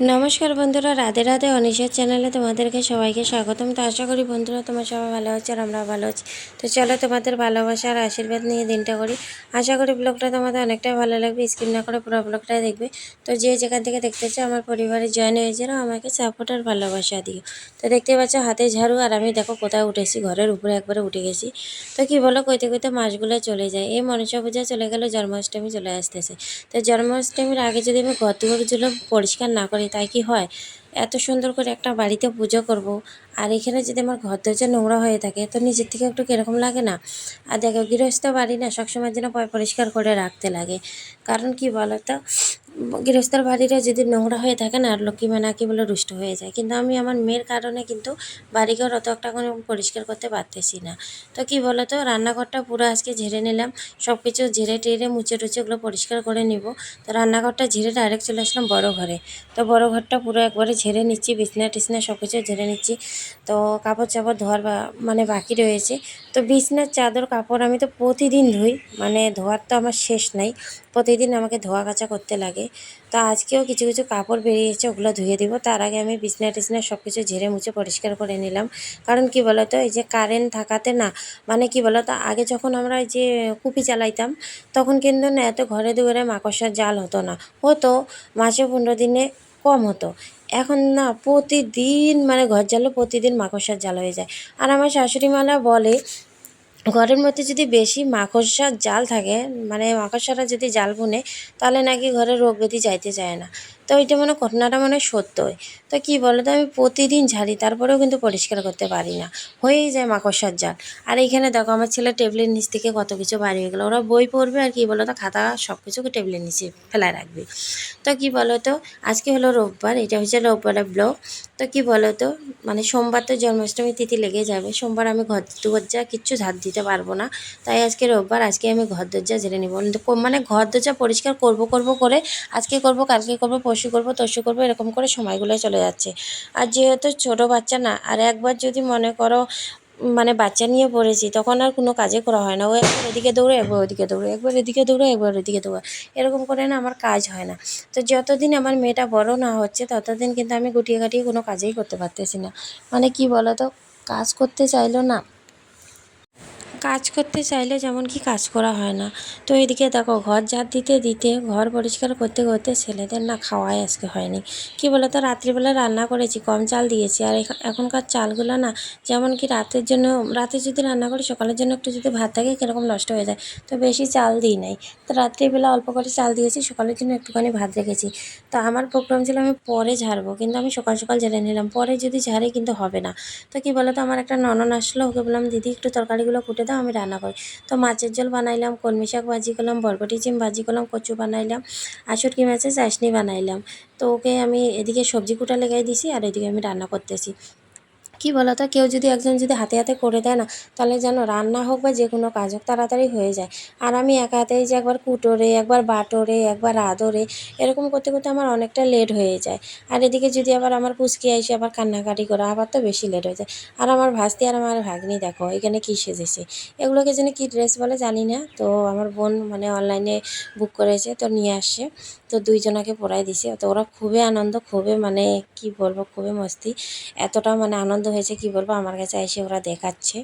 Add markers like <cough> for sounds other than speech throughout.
নমস্কার বন্ধুরা, রাধে রাধে অনিশের চ্যানেলে তোমাদেরকে সবাইকে স্বাগতম। তো আশা করি বন্ধুরা তোমার সবাই ভালো আছে আর আমরা ভালো আছি। তো চলো তোমাদের ভালোবাসা আর আশীর্বাদ নিয়ে দিনটা করি। আশা করি ব্লগটা তোমাদের অনেকটাই ভালো লাগবে স্ক্রিন না করে পুরো ব্লগটা দেখবে। তো যে যেখান থেকে দেখতেছো আমার পরিবারে জয়েন হয়েছে না আমাকে সাপোর্ট আর ভালোবাসা দিও। তো দেখতে পাচ্ছ হাতে ঝাড়ু আর আমি দেখো কোথায় উঠেছি, ঘরের উপরে একবারে উঠে গেছি। তো কি বলো, কইতে কইতে মাসগুলো চলে যায়। এই মনসা পূজা চলে গেল, জন্মাষ্টমী চলে আসতেছে। তো জন্মাষ্টমীর আগে যদি আমি ঘর দুয়ারগুলো পরিষ্কার না করি তাই কি হয়? এত সুন্দর করে একটা বাড়িতে পুজো করব আর এখানে যদি আমার ঘর দরজা নোংরা হয়ে থাকে, তো নিজের থেকে একটু কীরকম লাগে না? আর দেখো, গৃহস্থ বাড়ি না সবসময় যেন পরিষ্কার করে রাখতে লাগে। কারণ কি বলো তো গৃহস্থর বাড়িটা যদি নোংরা হয়ে থাকে না, আর লক্ষ্মী মানা কি বলে রুষ্ট হয়ে যায়। কিন্তু আমি আমার মেয়ের কারণে কিন্তু বাড়িঘর অত একটা কোনো পরিষ্কার করতে পারতেছি না। তো কি বলো তো রান্নাঘরটা পুরো আজকে ঝেড়ে নিলাম। সব কিছু ঝেড়ে টেরে মুছে টুচে ওগুলো পরিষ্কার করে নিব। তো রান্নাঘরটা ঝেড়ে ডাইরেক্ট চলে আসলাম বড় ঘরে। তো বড় ঘরটা পুরো একবারে ঝেড়ে নিচ্ছি, বিছনা টিছনা সব কিছু ঝেড়ে নিচ্ছি। তো কাপড় চাপড় ধোয়ার মানে বাকি রয়েছে। তো বিছনার চাদর কাপড় আমি তো প্রতিদিন ধুই মানে ধোয়ার তো আমার শেষ নাই। প্রতিদিন আমাকে ধোয়া কাচা করতে লাগে। তো আজকেও কিছু কিছু কাপড় বেরিয়েছে, ওগুলো ধুয়ে দিব। তার আগে আমি বিছনা টিছনা সব কিছু ঝেড়ে মুছে পরিষ্কার করে নিলাম। কারণ কি বলতো, এই যে কারেন্ট থাকাতে না মানে কি বলতো, আগে যখন আমরা যে কুপি চালাইতাম, তখন কিন্তু না এত ঘরে দুয়ারে মাকড়সার জাল হতো না। হতো, মাসে পনেরো দিনে কম হতো। এখন না প্রতিদিন মানে ঘর জ্বালো প্রতিদিন মাকড়সার জাল হয়ে যায়। আর আমার শাশুড়ি মালা বলে, ঘরের মধ্যে যদি বেশি মাকড়সার জাল থাকে মানে মাকড়সারা যদি জাল বুনে, তাহলে নাকি ঘরে রোগ ব্যাধি যাইতে চায় না। তো ওইটা মানে ঘটনাটা মানে সত্যই তো কী বলো তো আমি প্রতিদিন ঝাড়ি, তারপরেও কিন্তু পরিষ্কার করতে পারি না। হয়েই যায় মাকড়সার জাল। আর এইখানে দেখো, আমার ছেলে টেবিলের নিচ থেকে কত কিছু বাড়ি হয়ে গেলো। ওরা বই পড়বে আর কী বলো তো খাতা সব কিছুকে টেবিলের নিচে ফেলায় রাখবে। তো কী বলো তো আজকে হলো রোববার, এটা হচ্ছে রোববারের ব্লগ। তো কী বলো তো মানে সোমবার তো জন্মাষ্টমী তিথি লেগে যাবে। সোমবার আমি ঘর দরজা কিচ্ছু ঝাড় দিতে পারব না। তাই আজকে রোববার, আজকে আমি ঘর দরজা ঝেড়ে নেব। মানে ঘর দরজা পরিষ্কার করব করব করে আজকে করব, কালকে করব পরশু করব তরশু করব, এরকম করে সময়গুলো চলে যাচ্ছে। আর যেহেতু ছোট বাচ্চা না, আর একবার যদি মনে করো মানে বাচ্চা নিয়ে পড়েছি, তখন আর কোনো কাজে করা হয় না। ও একবার এদিকে দৌড়ে, একবার ওদিকে দৌড়ে, একবার এদিকে দৌড়ে, একবার ওদিকে দৌড়ে, এরকম করে না আমার কাজ হয় না। তো যতদিন আমার মেয়েটা বড় না হচ্ছে, ততদিন কিন্তু আমি গুটিয়ে গাটিয়ে কোনো কাজেই করতে পারতেছি না। মানে কি বলো তো কাজ করতে চাইলো না কাজ করতে চাইলে যেমন কি কাজ করা হয় না। তো এদিকে দেখো, ঘর ঝাড় দিতে দিতে, ঘর পরিষ্কার করতে করতে ছেলেদের না খাওয়াই আজকে হয়নি। কি বলো তো রাত্রিবেলা রান্না করেছি, কম চাল দিয়েছি। আর এখ- এখনকার চালগুলো না যেমন কি রাতের জন্য, রাতে যদি রান্না করি, সকালের জন্য একটু যদি ভাত থাকে, কীরকম নষ্ট হয়ে যায়। তো বেশি চাল দিই নাই। তো রাত্রিবেলা অল্প করে চাল দিয়েছি, সকালের জন্য একটুখানি ভাত রেখেছি। তো আমার প্রোগ্রাম ছিল আমি পরে ঝাড়বো, কিন্তু আমি সকাল সকাল ঝেড়ে নিলাম। পরে যদি ঝাড়ি কিন্তু হবে না। তো কী বলো তো আমার একটা ননন আসলো, ওকে বললাম, দিদি, একটু তরকারিগুলো কুটে দাও। আমি রান্না করি। তো মাছের ঝোল বানাইলাম, কলমি শাক ভাজি করলাম, বরবটি চিম ভাজি করলাম, কচু বানাইলাম আর শুটকি মাছের চাশনি বানাইলাম। তো ওকে আমি এদিকে সবজি কুটা লেগাই দিছি আর এদিকে আমি রান্না করতেছি। কি বলো তো কেউ যদি একজন যদি হাতে হাতে করে দেয় না, তাহলে যেন রান্না হোক বা যে কোনো কাজ হোক তাড়াতাড়ি হয়ে যায়। আর আমি একা হাতেই যে একবার কুটোরে, একবার বাটোরে, একবার আদরে, এরকম করতে করতে আমার অনেকটা লেট হয়ে যায়। আর এদিকে যদি আবার আমার পুচকি এসে আবার কান্নাকাটি করে, আবার তো বেশি লেট হয়ে যায়। আর আমার ভাস্তি আর আমার ভাগ্নি দেখো, এখানে কী সেজেছে? এগুলোকে যেন কী ড্রেস বলে জানি না। তো আমার বোন মানে অনলাইনে বুক করেছে, তো নিয়ে আসছে। তো দুইজনাকে পরাই দিছে। তো ওরা খুবই আনন্দ, খুবই মানে কি বলব, খুবই মস্তি। এতটা মানে আনন্দ হয়েছে, কি বলব? আমার কাছে এসে ওরা দেখাচ্ছে।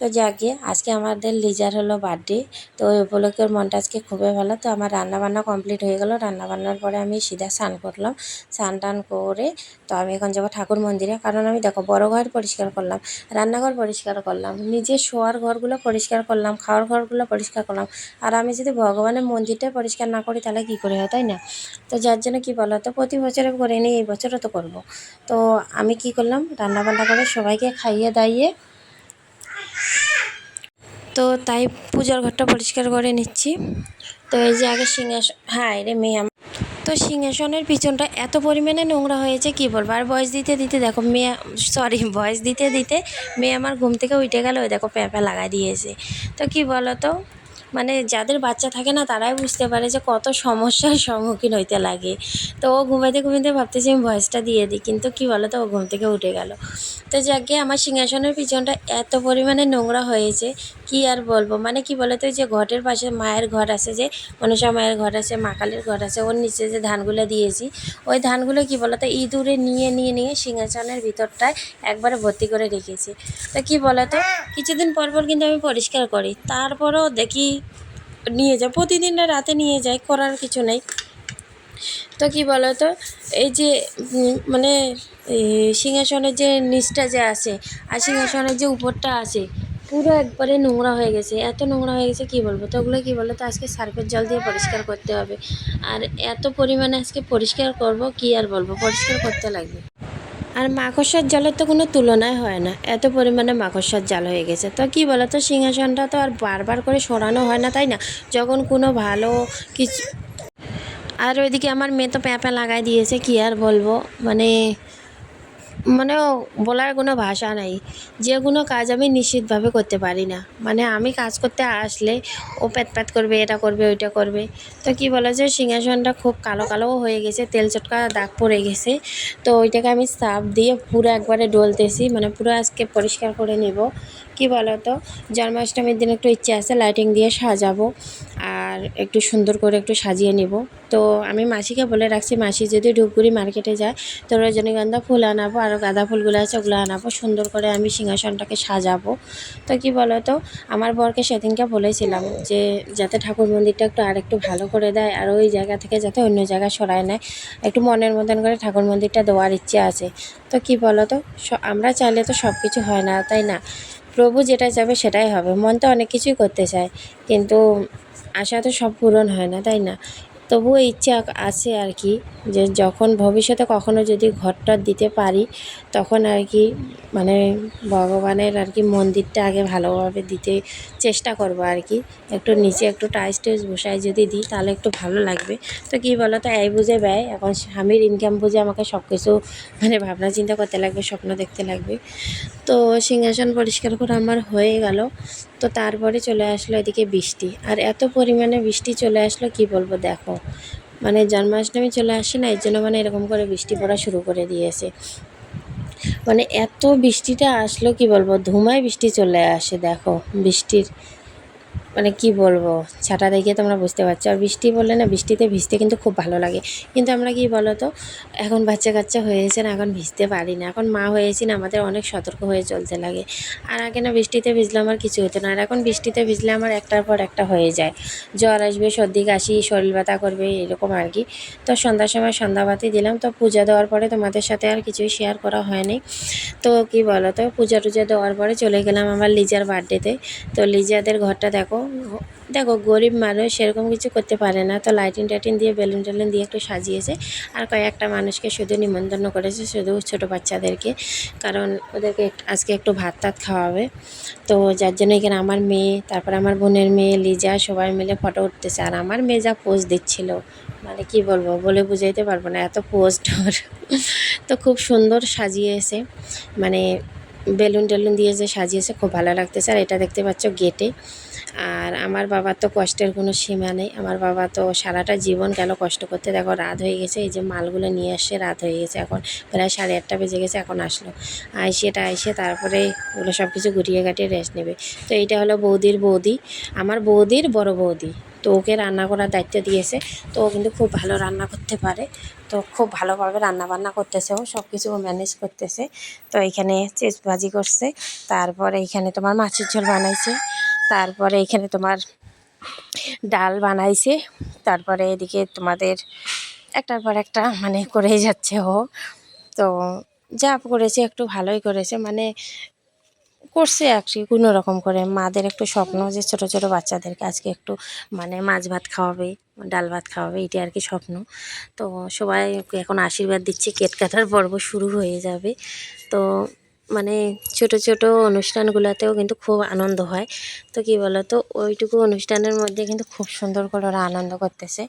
তো যাকে, আজকে আমাদের লিজার হলো বার্থডে, তো ওই উপলক্ষে ওর মনটা আজকে খুবই ভালো। তো আমার রান্নাবান্না কমপ্লিট হয়ে গেল। রান্না বান্নার পরে আমি সিধা স্নান করলাম। স্নান টান করে, তো আমি এখন যাব ঠাকুর মন্দিরে। কারণ আমি দেখো, বড় ঘর পরিষ্কার করলাম, রান্নাঘর পরিষ্কার করলাম নিজের শোয়ার ঘরগুলো পরিষ্কার করলাম, খাওয়ার ঘরগুলো পরিষ্কার করলাম। আর আমি যদি ভগবানের মন্দিরটা পরিষ্কার না করি, তাহলে কী করে হয়, তাই না? তো যার জন্য কী বলো তো প্রতি বছরে করে নিই এই বছরও তো করব। তো আমি কি করলাম রান্না বান্না করে সবাইকে খাইয়ে দাইয়ে। তো তাই পূজার ঘরটা পরিষ্কার করে নিচ্ছি। তো এই যে আগে সিংহাসন হ্যাঁ রে মেয়ে তো সিংহাসনের পিছনটা এত পরিমাণে নোংরা হয়েছে, কি বলব? আর বয়স দিতে দিতে দেখো, মেয়ে সরি <laughs> বয়স দিতে দিতে মেয়ে আমার ঘুম থেকে উঠে গেল দেখো প্যাঁপা লাগাই দিয়েছে। তো কি বলো তো মানে যাদের বাচ্চা থাকে না, তারাই বুঝতে পারে যে কত সমস্যার সম্মুখীন হইতে লাগে। তো ও ঘুমাইতে ঘুমাইতে ভাবতেছি আমি ভয়েসটা দিয়ে দিই, কিন্তু কি বলো তো ও ঘুম থেকে উঠে গেল। তো যাকে আমার সিংহাসনের পিছনটা এত পরিমাণে নোংরা হয়েছে, কি আর বলব? মানে কি বলতো, ওই যে ঘটের পাশে মায়ের ঘর আছে যে, মনসা মায়ের ঘর আছে, মা কালীর ঘর আছে, ওর নিচে যে ধানগুলো দিয়েছি, ওই ধানগুলো কি বলতো, ইঁদুরে নিয়ে নিয়ে নিয়ে সিংহাসনের ভিতরটায় একবারে ভর্তি করে রেখেছি। তো কি বলতো, কিছুদিন পর পর কিন্তু আমি পরিষ্কার করি, তারপরও দেখি নিয়ে যায় প্রতিদিনটা রাতে নিয়ে যায়, করার কিছু নেই। তো কি বলতো, এই যে মানে সিংহাসনের যে নিচটা যে আছে, আর সিংহাসনের যে উপরটা আছে, পুরো একবারে নোংরা হয়ে গেছে। এত নোংরা হয়ে গেছে, কি বলব? তো ওগুলো কী বলতো, আজকে সার্ফের জল দিয়ে পরিষ্কার করতে হবে। আর এত পরিমাণে আজকে পরিষ্কার করব, কি আর বলব? পরিষ্কার করতে লাগবে। আর মাকড়সার জালের তো কোনো তুলনায় হয় না। এত পরিমাণে মাকড়সার জাল হয়ে গেছে। তো কি তো সিংহাসনটা তো আর বারবার করে সরানো হয় না, তাই না? যখন কোনো ভালো কিছু আর ওইদিকে আমার মেয়ে তো প্যাঁপা লাগাই দিয়েছে, কি আর বলব? মানে মানে বলার কোনো ভাষা নাই। যে কোনো কাজ আমি নিশ্চিতভাবে করতে পারি না। মানে আমি কাজ করতে আসলে ও প্যাত প্যাত করবে, এটা করবে, ওইটা করবে। তো কি বলা যায় সিংহাসনটা খুব কালো কালোও হয়ে গেছে, তেল চটকা দাগ পড়ে গেছে। তো ওইটাকে আমি সাফ দিয়ে পুরো একবারে ডলতেছি মানে পুরো আজকে পরিষ্কার করে নেব। কি বলো তো জন্মাষ্টমীর দিন একটু ইচ্ছে আছে লাইটিং দিয়ে সাজাবো। আর একটু সুন্দর করে একটু সাজিয়ে নেব। তো আমি মাসিকে বলে রাখছি, মাসি, যদি ধূপগুড়ি মার্কেটে যায় তো রজনীগন্ধা ফুল আনাবো আর গাঁদা ফুলগুলো আছে ওগুলো আনাবো, সুন্দর করে আমি সিংহাসনটাকে সাজাবো। তো কি বলো তো আমার বরকে সেদিনকে বলেছিলাম যে, যাতে ঠাকুর মন্দিরটা একটু আর একটু ভালো করে দেয় আর ওই জায়গা থেকে যাতে অন্য জায়গায় সরায় নেয়। একটু মনের মতন করে ঠাকুর মন্দিরটা দেওয়ার ইচ্ছে আছে। তো কি বলো তো আমরা চাইলে তো সব কিছু হয় না, তাই না? প্রভু যেটা চাবে সেটাই হবে। মন তো অনেক কিছুই করতে চায়, কিন্তু আশা তো সব পূরণ হয় না, তাই না? তবুও ইচ্ছা আছে আর কি যে যখন ভবিষ্যতে কখনো যদি ঘরটা দিতে পারি, তখন আর কি মানে ভগবানের আর কি মন্দিরটা আগে ভালোভাবে দিতে চেষ্টা করব আর কি। একটু নিচে একটু টাইস টাইস বসাই যদি দিই, তাহলে একটু ভালো লাগবে। তো কী বলো তো এই বুঝে ব্যয়, এখন স্বামীর ইনকাম বুঝে আমাকে সব কিছু মানে ভাবনা চিন্তা করতে লাগবে, স্বপ্ন দেখতে লাগবে। তো সিংহাসন পরিষ্কার করে আমার হয়ে গেল। তো তারপরে চলে আসলো এদিকে বৃষ্টি। আর এত পরিমাণে বৃষ্টি চলে আসলো, কি বলব, দেখো। মানে জন্মাষ্টমী চলে আসে না, এর জন্য মানে এরকম করে বৃষ্টি পড়া শুরু করে দিয়েছে। মানে এত বৃষ্টিটা আসলো কি বলব? ধুমায় বৃষ্টি চলে আসে, দেখো। বৃষ্টির মানে কি বলব ছাতা দেখে তোমরা বুঝতে পারছ। আর বৃষ্টি বললে না, বৃষ্টিতে ভিজতে কিন্তু খুব ভালো লাগে। কিন্তু আমরা কি বলো তো এখন বাচ্চা কাচ্চা হয়েছে না, এখন ভিজতে পারি না। এখন মা হয়েছি না, আমাদের অনেক সতর্ক হয়ে চলতে লাগে। আর আগে না বৃষ্টিতে ভিজলে আমার কিছু হতো না, আর এখন বৃষ্টিতে ভিজলে আমার একটার পর একটা হয়ে যায়। জ্বর আসবে, সর্দি, কাশি, শরীর ব্যথা করবে, এরকম আর কি। তো সন্ধ্যার সময় সন্ধ্যাবাতি দিলাম, তো পূজা দেওয়ার পরে তোমাদের সাথে আর কিছুই শেয়ার করা হয়নি তো কি বলো তো পূজা টুজা দেওয়ার পরে চলে গেলাম আমার লিজার বার্থডেতে তো লিজাদের ঘরটা দেখো দেখো, গরিব মানুষ সেরকম কিছু করতে পারে না। তো লাইটিং টাইটিং দিয়ে বেলুন টেলুন দিয়ে একটু সাজিয়েছে। আর কয়েকটা মানুষকে শুধু নিমন্ত্রণ করেছে, শুধু ছোটো বাচ্চাদেরকে। কারণ ওদেরকে আজকে একটু ভাত টাত খাওয়াবে। তো যার জন্য এখানে আমার মেয়ে, তারপর আমার বোনের মেয়ে, লিজা, সবাই মিলে ফটো উঠতেছে। আর আমার মেয়ে যা পোজ দিচ্ছিল মানে কি বলব, বলে বুঝাইতে পারব না, এত পোস্ট ওর। তো খুব সুন্দর সাজিয়েছে। মানে বেলুন টেলুন দিয়ে যে সাজিয়েছে, খুব ভালো লাগতেছে। আর এটা দেখতে পাচ্ছ গেটে। আর আমার বাবার তো কষ্টের কোনো সীমা নেই। আমার বাবা তো সারাটা জীবন গেল কষ্ট করতে? দেখো, রাত হয়ে গেছে, এই যে মালগুলো নিয়ে আসছে, রাত হয়ে গেছে এখন। প্রায় সাড়ে আটটা বেজে গেছে, এখন আসলো। আইসে এটা আইসে তারপরে ওগুলো সব কিছু ঘুরিয়ে কাটিয়ে রেস্ট নেবে। তো এইটা হলো বৌদির বৌদি। আমার বৌদির বড় বৌদি। তো ওকে রান্না করার দায়িত্ব দিয়েছে। তো ও কিন্তু খুব ভালো রান্না করতে পারে। তো খুব ভালোভাবে রান্না বান্না করতেছে ও সব কিছু ম্যানেজ করতেছে। তো এখানে চিজ ভাজি করছে। তারপরে এখানে তোমার মাছের ঝোল বানাইছে। তারপরে এখানে তোমার ডাল বানাইছে। তারপরে এদিকে তোমাদের একটার পর একটা মানে করেই যাচ্ছে ও। তো যা করেছে একটু ভালোই করেছে। মানে করছে কি কোনো রকম করে। মাদের একটু স্বপ্ন যে ছোট ছোট বাচ্চাদেরকে আজকে একটু মানে মাছ ভাত খাওয়াবে, ডাল ভাত খাওয়াবে এটি আর কি স্বপ্ন। তো সবাই এখন আশীর্বাদ দিচ্ছে। কেক কাটার পর্ব শুরু হয়ে যাবে। তো মানে ছোট ছোট অনুষ্ঠানগুলোতেও কিন্তু খুব আনন্দ হয়। তো কী তো ওইটুকু অনুষ্ঠানের মধ্যে কিন্তু খুব সুন্দর করে ওরা আনন্দ করতেছে।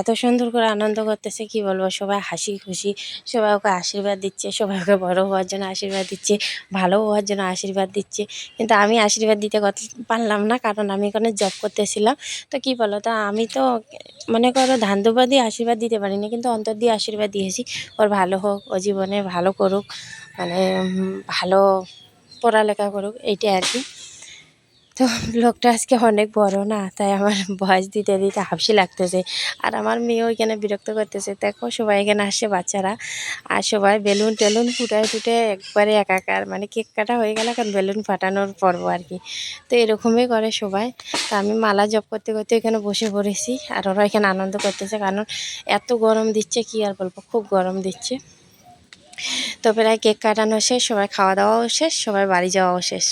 এত সুন্দর করে আনন্দ করতেছে কি বলব? সবাই হাসি খুশি, সবাই ওকে আশীর্বাদ দিচ্ছে, সবাই ওকে বড়ো হওয়ার জন্য আশীর্বাদ দিচ্ছে, ভালো হওয়ার জন্য আশীর্বাদ দিচ্ছে। কিন্তু আমি আশীর্বাদ দিতে পারলাম না, কারণ আমি এখানে জব করতেছিলাম। তো কি বলো তো আমি তো মনে করো ধান দিয়ে আশীর্বাদ দিতে পারিনি, কিন্তু অন্তর দিয়ে আশীর্বাদ দিয়েছি। ওর ভালো হোক, ও জীবনে ভালো করুক। মানে ভালো পড়ালেখা করুক, এইটাই আর কি। তো লোকটা আজকে অনেক বড় না, তাই আমার ভয়েস দিতে দিতে হাফসি লাগতেছে। আর আমার মেয়েও এখানে বিরক্ত করতেছে। দেখো সবাই এখানে আসে বাচ্চারা। আর সবাই বেলুন টেলুন ফুটায় ফুটে একবারে একাকার মানে কেক কাটা হয়ে গেল, এখন বেলুন ফাটানোর পর্ব আর কি। তো এরকমই করে সবাই। তো আমি মালা জপ করতে করতে এখানে বসে পড়েছি। আর ওরা এখানে আনন্দ করতেছে, কারণ এত গরম দিচ্ছে, কি আর বলব, খুব গরম দিচ্ছে। তো প্রায় কেক কাটানো শেষ সবাই খাওয়া দাওয়াও শেষ সবাই বাড়ি যাওয়াও শেষ।